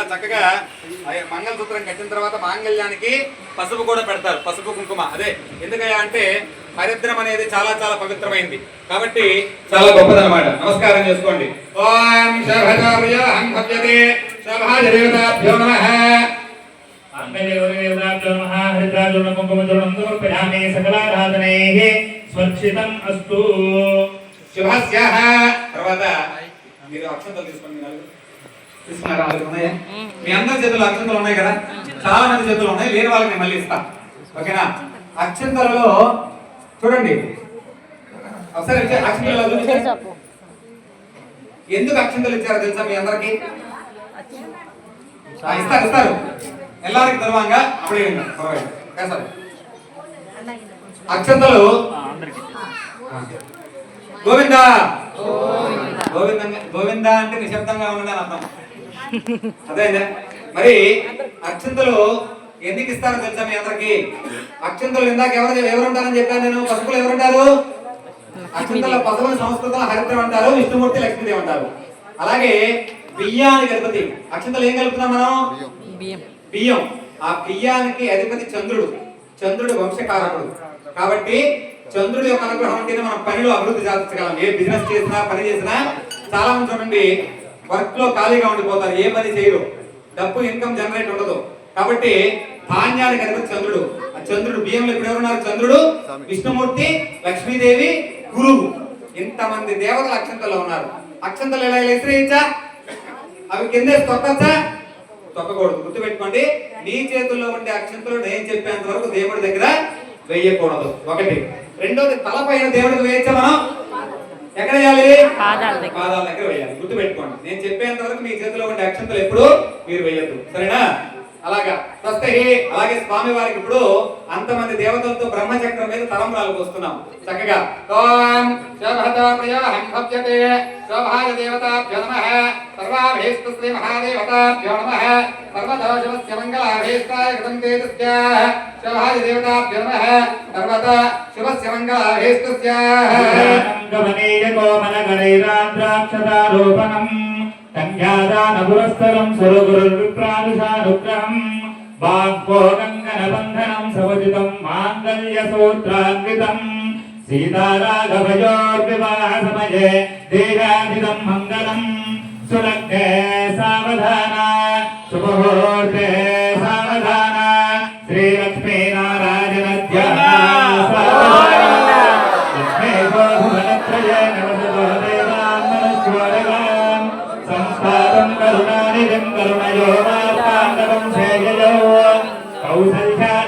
కూడా చక్కగా మంగళసూత్రం కట్టిన తర్వాత మాంగళ్యానికి పసుపు కూడా పెడతారు పసుపు కుంకుమ. అదే ఎందుకయ్యా అంటే హరిద్రం అనేది చాలా చాలా పవిత్రమైంది. కాబట్టి చాలా గొప్పదన్నమాట. నమస్కారం చేసుకోండి. ఓం భవ్యతే. నమః. నమః. సమర్పయామి సకలారాధనైః. అస్తు. తర్వాత మీరు అక్షంతలు తీసుకోండి నలుగురు. ఉన్నాయా? మీ అందరి చేతుల్లో అక్షంతలు ఉన్నాయి కదా? చాలా మంది చేతులు ఉన్నాయి. లేని వాళ్ళకి నేను మళ్ళీ ఇస్తా. ఓకేనా? అక్షంతలలో చూడండి. ఒకసారి అక్షంతలు ఎందుకు అక్షంతలు ఇచ్చారో తెలుసా మీ అందరికి? ఇస్తారు ఇస్తారు. ఎల్లరికి తరువాంగా అప్పుడే సార్? అక్షంతలు. గోవింద? గోవింద గోవింద అంటే నిశ్శబ్దంగా ఉండడం అర్థం. మరి అక్షంతలు ఎందుకు ఇస్తారో తెలుసా మీ అందరికి? అక్షంతలు ఇందాక ఎవరు ఎవరు ఉంటారని చెప్పాను నేను? పసుపులు ఎవరు ఉంటారు అక్షంతల పసుపుని సంస్కృతంలో హరిద్రం అంటారు విష్ణుమూర్తి లక్ష్మీదేవి అంటారు. అలాగే బియ్యానికి అధిపతి అక్షంతలు ఏం కలుపుతున్నాం మనం? బియ్యం. ఆ బియ్యానికి అధిపతి చంద్రుడు. చంద్రుడు వంశకారకుడు. కాబట్టి చంద్రుడి యొక్క అనుగ్రహం ఉంటేనే మనం పనిలో అభివృద్ధి సాధించగలం. ఏ బిజినెస్ చేసినా పని చేసినా చాలా మంది చూడండి వర్క్లో ఖాళీగా ఉండిపోతారు ఏ పని చేయరు. డబ్బు ఇన్కమ్ జనరేట్ ఉండదు. కాబట్టి ధాన్యానికి అధిపతి చంద్రుడు ఆ చంద్రుడు బియ్యంలో ఇప్పుడు ఎవరున్నారు? చంద్రుడు విష్ణుమూర్తి లక్ష్మీదేవి గురువు. ఇంతమంది దేవతలు అక్షంతల్లో ఉన్నారు. అక్షంతలు ఎలా విసిరేయచ్చా అవి కింద తొక్కచ్చా? తొక్కకూడదు. గుర్తుపెట్టుకోండి నీ చేతుల్లో ఉండే అక్షంతలు నేను చెప్పేంత వరకు దేవుడి దగ్గర వేయకూడదు. ఒకటి. రెండోది తలపైన దేవుడికి వేయచ్చా మనం? ఎక్కడ వేయాలి? పాదాల దగ్గర. వేయాలి. గుర్తుపెట్టుకోండి. నేను చెప్పేంత వరకు మీ చేతిలో ఉండే అక్షంతలు ఎప్పుడు మీరు వేయద్దు. సరేనా? అలాగా. స్వస్తి అలాగే స్వామి వారికి ఇప్పుడు అంతమంది దేవతలతో బ్రహ్మచక్రం మీద తలంబ్రాలు పోస్తున్నాం చక్కగా. ఓం శోభతాప్రియ హంభవ్యతే శోభాయ దేవతాభ్యో నమః. సర్వాభీష్ట శ్రీ మహాదేవతాభ్యో నమః. సర్వదోషమస్య మంగళాభీష్టాయ కృతం తేజస్య. శోభాయ దేవతాభ్యో నమః. సర్వత శుభస్య మంగళాభీష్టస్య. గమనీయ కోమల గణైరాద్రాక్షతారోపణం కన్యాదానపురస్థలం సురగురువిప్రానుషానుగ్రహం వాగ్భోగంగనబంధనం సముచితం మాంగళ్యసూత్రాన్వితం. సీతారాఘవయోర్వివాహ సమయే దేహాదిదం మంగళం. సులగ్నే సావధాన. శుభముహూర్తే సావధాన. శ్రీలక్ష్మీనారాయణ ధ్యాన. లక్ష్మీ భువనత్రయేణ వసతో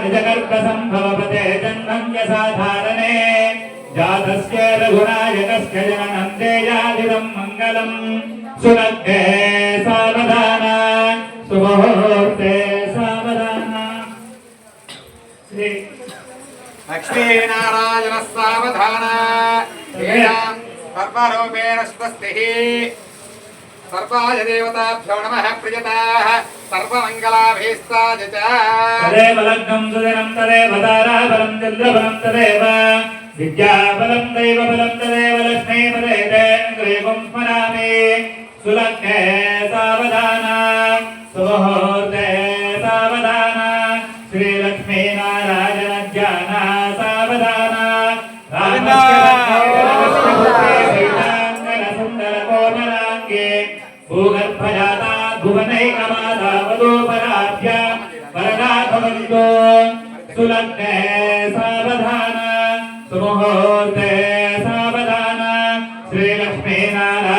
కౌసల్యా నిజగర్భ సంభవపతే జన్మం యసాధారణే జాతస్య రఘునాయకస్య జననం దేయాదిదం మంగళం సులగ్నే సావధాన సుముహూర్తే సావధాన సర్వాయ దేవతాభ్యో నమ ప్రియతాః సర్వమంగళాభీష్టాయ తదేవ లగ్నం సుదినం తదేవ తారాబలం చంద్రబలం తదేవ. విద్యాబలం దైవబలం తదేవ లక్ష్మీపదే తేంద్రీవం స్మరామి సులగ్నే సావధాన. వరదాభవంతో సులగ్నే సావధాన సుముహూర్తే సావధాన శ్రీలక్ష్మీనారాయణ